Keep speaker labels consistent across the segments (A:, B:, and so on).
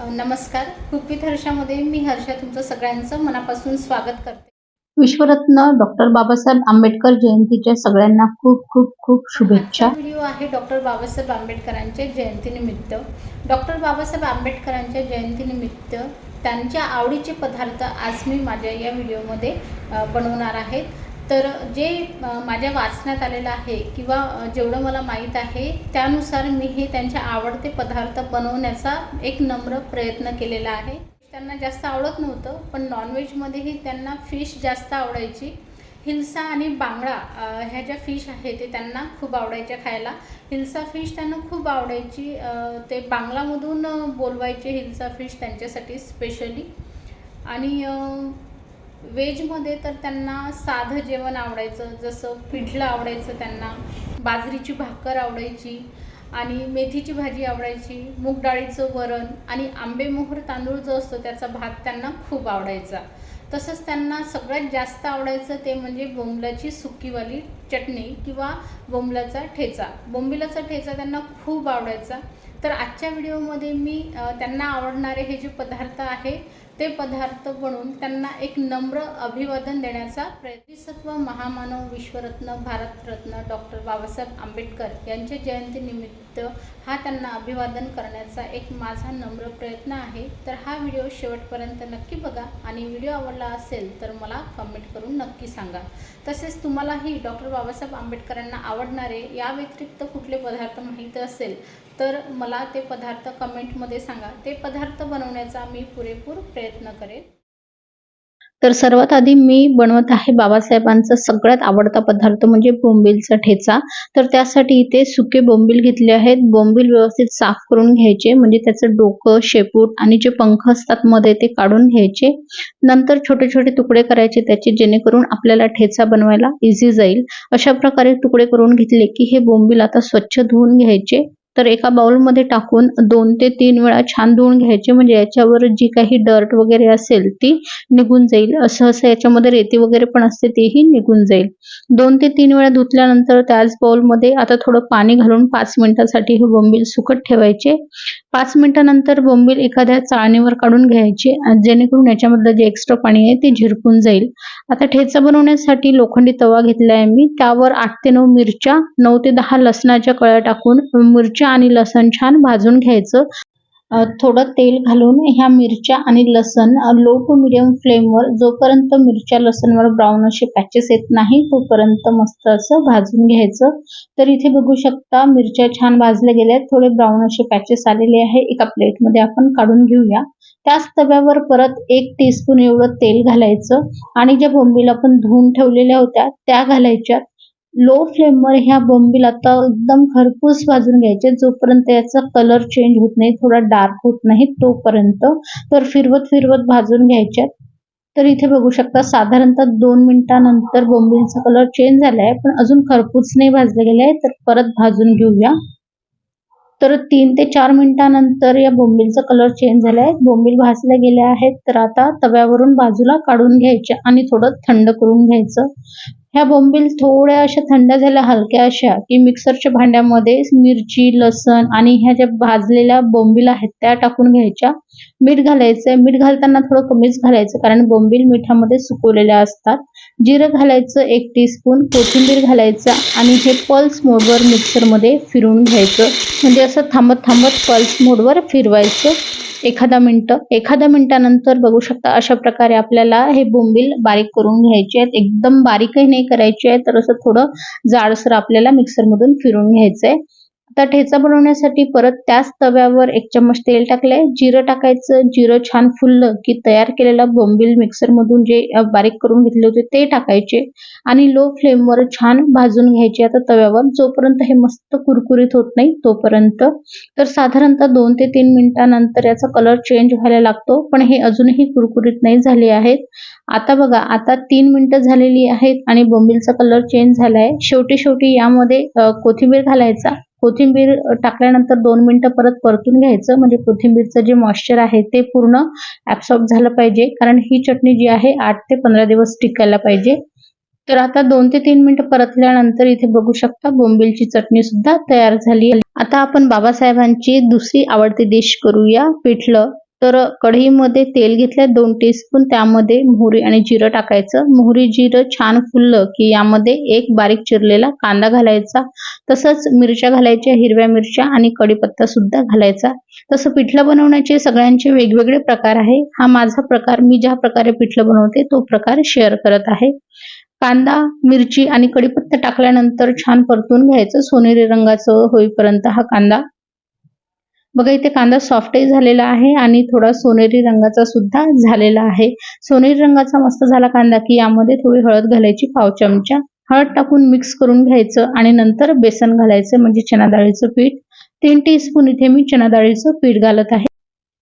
A: नमस्कार. कुपित हर्षामध्ये मी हर्षा तुमचं सगळ्यांचं मनापासून स्वागत करते.
B: विश्वरत्न डॉक्टर बाबासाहेब आंबेडकर जयंतीच्या सगळ्यांना खूप खूप खूप शुभेच्छा.
A: व्हिडिओ आहे डॉक्टर बाबासाहेब आंबेडकरांच्या जयंतीनिमित्त. डॉक्टर बाबासाहेब आंबेडकरांच्या जयंतीनिमित्त त्यांच्या आवडीचे पदार्थ आज मी माझ्या या व्हिडिओमध्ये बनवणार आहे. तर जे माझ्या वाचण्यात आलेलं आहे किंवा जेवढं मला माहीत आहे त्यानुसार मी हे त्यांचे आवडते पदार्थ बनवण्याचा एक नम्र प्रयत्न केलेला आहे. त्यांना जास्त आवडत नव्हतं पण नॉनव्हेजमध्येही त्यांना फिश जास्त आवडायची. हिल्सा आणि बांगडा ह्या ज्या फिश आहे ते त्यांना खूप आवडायच्या खायला. हिल्सा फिश त्यांना खूप आवडायची ते बांगलामधून बोलवायचे हिल्सा फिश त्यांच्यासाठी स्पेशली आणि व्हेजमध्ये तर त्यांना साधं जेवण आवडायचं जसं पिठलं आवडायचं त्यांना बाजरीची भाकर आवडायची आणि मेथीची भाजी आवडायची मूग डाळीचं वरण आणि आंबेमोहर तांदूळ जो असतो त्याचा भात त्यांना खूप आवडायचा. तसंच त्यांना सगळ्यात जास्त आवडायचं ते म्हणजे बोंबलाची सुकीवाली चटणी किंवा बोंबलाचा ठेचा. बोंबिलाचा ठेचा त्यांना खूप आवडायचा. तर आजच्या व्हिडिओमध्ये मी त्यांना आवडणारे हे जे पदार्थ आहे ते पदार्थ बनवून त्यांना एक नम्र अभिवादन देण्याचा प्रयत्नसत्व महामानव विश्वरत्न भारतरत्न डॉक्टर बाबासाहेब आंबेडकर यांच्या जयंतीनिमित्त हा त्यांना अभिवादन करण्याचा एक माझा नम्र प्रयत्न आहे. तर हा व्हिडिओ शेवटपर्यंत नक्की बघा आणि व्हिडिओ आवडला असेल तर मला कमेंट करून नक्की सांगा. तसेच तुम्हालाही डॉक्टर बाबासाहेब आंबेडकरांना आवडणारे या व्यतिरिक्त कुठले पदार्थ माहीत असेल तर मला ते पदार्थ कमेंटमध्ये सांगा. ते पदार्थ बनवण्याचा मी पुरेपूर प्रयत्न करेन.
B: तर सर्वात आधी मी बनवत आहे बाबासाहेबांचा सगळ्यात आवडता पदार्थ म्हणजे बोंबीलचा ठेचा. तर त्यासाठी इथे सुके बोंबील घेतले आहेत. बोंबील व्यवस्थित साफ करून घ्यायचे म्हणजे त्याचं डोकं शेपूट आणि जे पंख असतात मध्ये ते काढून घ्यायचे. नंतर छोटे छोटे तुकडे करायचे त्याचे जेणेकरून आपल्याला ठेचा बनवायला इझी जाईल. अशा प्रकारे तुकडे करून घेतले की हे बोंबील आता स्वच्छ धुवून घ्यायचे. तर एका बाउलमध्ये टाकून दोन ते तीन वेळा छान धुवून घ्यायचे. म्हणजे याच्यावर जी काही डर्ट वगैरे असेल ती निघून जाईल. असं असं याच्यामध्ये रेती वगैरे पण असते तीही निघून जाईल. दोन ते तीन वेळा धुतल्यानंतर त्याच बाउलमध्ये आता थोडं पाणी घालून पाच मिनिटासाठी हे बोंबील सुकत ठेवायचे. पाच मिनिटानंतर बोंबील एखाद्या चाळणीवर काढून घ्यायची जेणेकरून याच्यामधलं जे एक्स्ट्रा पाणी आहे ते झिरपून जाईल. आता ठेचा बनवण्यासाठी लोखंडी तवा घेतला आहे मी. त्यावर आठ ते नऊ मिरच्या नऊ ते दहा लसणाच्या कळ्या टाकून मिरच्या आणि लसण छान भाजून घ्यायचं. थोडं तेल घालून ह्या मिरच्या आणि लसण लो टू मिडियम फ्लेमवर जोपर्यंत मिरच्या लसणवर ब्राऊन असे पॅचेस येत नाही तोपर्यंत मस्त असं भाजून घ्यायचं. तर इथे बघू शकता मिरच्या छान भाजल्या गेल्या आहेत थोडे ब्राऊन असे पॅचेस आलेले आहे. एका प्लेटमध्ये आपण काढून घेऊया. त्याच तव्यावर परत एक टीस्पून एवढं तेल घालायचं. आणि ज्या बोंबीला आपण धुवून ठेवलेल्या होत्या त्या घालायच्या. लो फ्लेमवर ह्या बोंबील आता एकदम खरपूस भाजून घ्यायचे. जोपर्यंत याचा कलर चेंज होत नाही थोडा डार्क होत नाही तोपर्यंत. तर फिरवत फिरवत भाजून घ्यायच्या तर इथे बघू शकता साधारणतः दोन मिनिटानंतर बोंबीलचा कलर चेंज झालाय. पण अजून खरपूस नाही भाजले गेले आहे. तर परत भाजून घेऊया. तर तीन ते चार मिनिटानंतर या बोंबीलचा कलर चेंज झालाय. बोंबील भाजल्या गेल्या आहेत तर आता तव्यावरून बाजूला काढून घ्यायच्या आणि थोडं थंड करून घ्यायचं. ह्या बोंबील थोड्या अशा थंड झाल्या हलक्या अशा की मिक्सरच्या भांड्यामध्ये मिरची लसण आणि ह्या ज्या भाजलेल्या बोंबील आहेत त्या टाकून घ्यायच्या. मीठ घालायचंय. मीठ घालताना थोडं कमीच घालायचं कारण बोंबील मिठामध्ये सुकवलेल्या असतात. जिरं घालायचं एक टीस्पून कोथिंबीर घालायचं आणि हे पल्स मोडवर मिक्सरमध्ये फिरवून घ्यायचं. म्हणजे असं थांबत थांबत पल्स मोडवर फिरवायचं एखादा मिनटं. एखाद्या मिनटानंतर बघू शकता अशा प्रकारे आपल्याला हे बोंबील बारीक करून घ्यायचे आहेत. एकदम बारीकही नाही करायचे आहे तर असं थोडं जाडसर आपल्याला मिक्सरमधून फिरून घ्यायचंय. तर ठेचा बनवण्यासाठी परत त्याच तव्यावर एक चम्मच तेल टाकलंय. जिरं टाकायचं जिरं छान फुललं की तयार केलेला बोंबील मिक्सरमधून जे बारीक करून घेतले होते ते टाकायचे आणि लो फ्लेमवर छान भाजून घ्यायचे आता तव्यावर. जोपर्यंत हे मस्त कुरकुरीत होत नाही तोपर्यंत. तर साधारणतः दोन ते तीन मिनिटानंतर याचा कलर चेंज व्हायला लागतो पण हे अजूनही कुरकुरीत नाही झाले आहेत. आता बघा आता तीन मिनिटं झालेली आहेत आणि बोंबीलचा कलर चेंज झालाय. शेवटी शेवटी यामध्ये कोथिंबीर घालायचा. कोथिंबीर टाकल्यानंतर दोन मिनिटं परत परतून घ्यायचं. म्हणजे कोथिंबीरचं जे मॉइश्चर आहे ते पूर्ण ऍब्सॉर्ब झालं पाहिजे. कारण ही चटणी जी आहे आठ ते पंधरा दिवस टिकायला पाहिजे. तर आता दोन ते तीन मिनिटं परतल्यानंतर इथे बघू शकता बोंबीलची चटणी सुद्धा तयार झाली आता आपण बाबासाहेबांची दुसरी आवडती डिश करूया पिठलं.
A: तर कढईमध्ये तेल घेतलं दोन टीस्पून त्यामध्ये मोहरी आणि जिरं टाकायचं. मोहरी जिरं छान फुललं की यामध्ये एक बारीक चिरलेला कांदा घालायचा. तसंच मिरच्या घालायच्या हिरव्या मिरच्या आणि कढीपत्ता सुद्धा घालायचा. तसं पिठलं बनवण्याचे सगळ्यांचे वेगवेगळे प्रकार आहे. हा माझा प्रकार. मी ज्या प्रकारे पिठलं बनवते तो प्रकार शेअर करत आहे. कांदा मिरची आणि कढीपत्ता टाकल्यानंतर छान परतून घ्यायचं. सोनेरी रंगाचं होईपर्यंत हा कांदा बघा इथे कांदा सॉफ्टही झालेला आहे आणि थोडा सोनेरी रंगाचा सुद्धा झालेला आहे. सोनेरी रंगाचा मस्त झाला कांदा की यामध्ये थोडी हळद घालायची पाव चमचा. हळद टाकून मिक्स करून घ्यायचं आणि नंतर बेसन घालायचं म्हणजे चना डाळीचं पीठ. तीन टीस्पून इथे मी चना डाळीचं पीठ घालत आहे.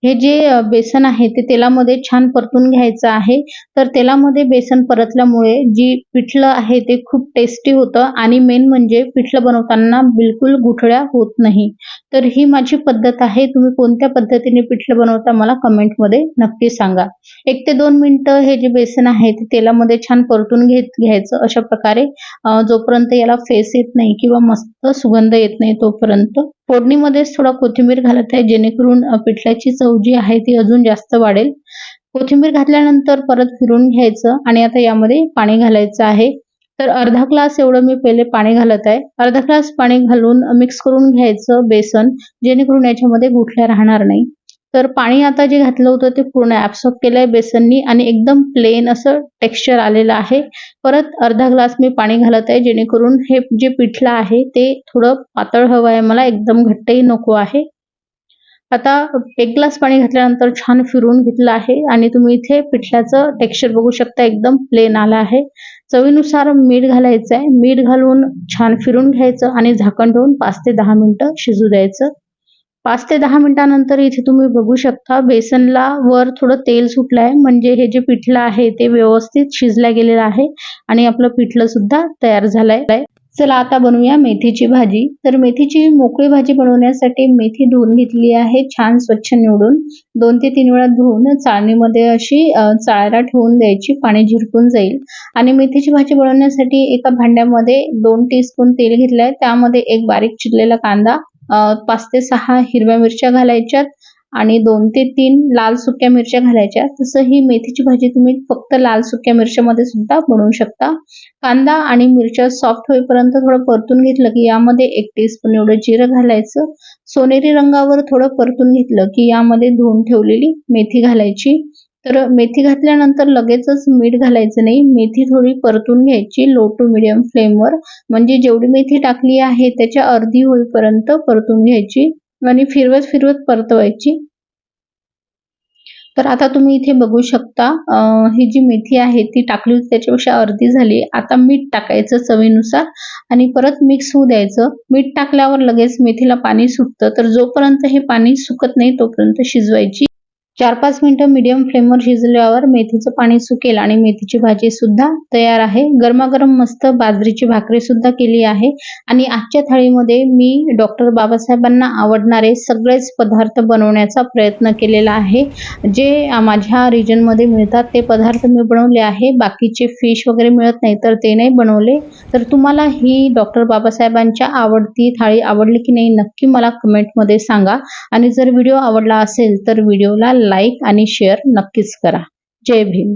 A: हे जे बेसन आहे ते तेलामध्ये छान परतून घ्यायचं आहे. तर तेलामध्ये बेसन परतल्यामुळे जी पिठलं आहे ते खूप टेस्टी होतं आणि मेन म्हणजे पिठलं बनवताना बिलकुल गुठळ्या होत नाही. तर ही माझी पद्धत आहे. तुम्ही कोणत्या पद्धतीने पिठलं बनवता मला कमेंटमध्ये नक्की सांगा. एक ते दोन मिनटं हे जे बेसन आहे ते तेलामध्ये छान परतून घेत घ्यायचं अशा प्रकारे. जोपर्यंत याला फेस येत नाही किंवा मस्त सुगंध येत नाही तोपर्यंत. फोडणीमध्येच थोडा कोथिंबीर घालत आहे जेणेकरून पिठल्याची चव जी आहे ती अजून जास्त वाढेल. कोथिंबीर घातल्यानंतर परत फिरून घ्यायचं आणि आता यामध्ये पाणी घालायचं आहे. तर अर्धा ग्लास एवढं मी पहिले पाणी घालत आहे. अर्धा ग्लास पाणी घालून मिक्स करून घ्यायचं बेसन जेणेकरून याच्यामध्ये गुठल्या राहणार नाही. तर पाणी आता जे घातलं होतं ते पूर्ण ॲब्सॉर्ब केलं आहे बेसननी आणि एकदम प्लेन असं टेक्स्चर आलेलं आहे. परत अर्धा ग्लास मी पाणी घालत आहे जेणेकरून हे जे पिठलं आहे ते थोडं पातळ हवं आहे मला एकदम घट्टही नको आहे. आता एक ग्लास पाणी घातल्यानंतर छान फिरवून घेतलं आहे आणि तुम्ही इथे पिठल्याचं टेक्स्चर बघू शकता एकदम प्लेन आलं आहे. चवीनुसार मीठ घालायचं आहे मीठ घालून छान फिरून घ्यायचं आणि झाकण ठेवून पाच ते दहा मिनिटं शिजू द्यायचं. पाच ते दहा मिनिटानंतर इथे तुम्ही बघू शकता बेसनला वर थोडं तेल सुटलं आहे म्हणजे हे जे पिठलं आहे ते व्यवस्थित शिजल्या गेलेलं आहे आणि आपलं पिठलं सुद्धा तयार झालंय. चला आता बनवूया मेथीची भाजी. तर मेथीची मोकळी भाजी बनवण्यासाठी मेथी धुवून घेतली आहे छान स्वच्छ निवडून. दोन ते तीन वेळा धुवून चाळणीमध्ये अशी चाळरा ठेवून द्यायची पाणी झिरपून जाईल. आणि मेथीची भाजी बनवण्यासाठी एका भांड्यामध्ये दोन टीस्पून तेल घेतलं आहे त्यामध्ये एक बारीक चिरलेला कांदा पाच ते सहा हिरव्या मिरच्या घालायच्यात. आणि दोन ते तीन लाल सुक्या मिरच्या घालायच्या. तसं ही मेथीची भाजी तुम्ही फक्त लाल सुक्या मिरच्यामध्ये सुद्धा बनवू शकता. कांदा आणि मिरच्या सॉफ्ट होईपर्यंत थोडं परतून घेतलं की यामध्ये एक टीस्पून एवढं जिरं घालायचं. सोनेरी रंगावर थोडं परतून घेतलं की यामध्ये धुवून ठेवलेली मेथी घालायची. तर मेथी घातल्यानंतर लगेचच मीठ घालायचं नाही. मेथी थोडी परतून घ्यायची लो टू मिडियम फ्लेमवर म्हणजे जेवढी मेथी टाकली आहे त्याच्या अर्धी होईपर्यंत परतून घ्यायची. आणि फिरवत फिरवत परतवायची. तर आता तुम्ही इथे बघू शकता ही जी मेथी आहे ती टाकली होती त्याच्यापेक्षा अर्धी झाली. आता मीठ टाकायचं चवीनुसार आणि परत मिक्स होऊ द्यायचं. मीठ टाकल्यावर लगेच मेथीला पाणी सुटतं. तर जोपर्यंत हे पाणी सुकत नाही तोपर्यंत शिजवायची. चार पाच मिनिटं मीडियम फ्लेमवर शिजल्यावर मेथीचं पाणी सुकेल आणि मेथीची भाजी सुद्धा तयार आहे. गरमागरम मस्त बाजरीची भाकरी सुद्धा केली आहे. आणि आजच्या थाळीमध्ये मी डॉक्टर बाबासाहेबांना आवडणारे सगळेच पदार्थ बनवण्याचा प्रयत्न केलेला आहे. जे माझ्या रिजनमध्ये मिळतात ते पदार्थ मी बनवले आहे. बाकीचे फिश वगैरे मिळत नाही तर ते नाही बनवले. तर तुम्हाला ही डॉक्टर बाबासाहेबांच्या आवडती थाळी आवडली की नाही नक्की मला कमेंटमध्ये सांगा. आणि जर व्हिडिओ आवडला असेल तर व्हिडिओला लाईक आणि शेअर नक्कीच करा. जय भीम.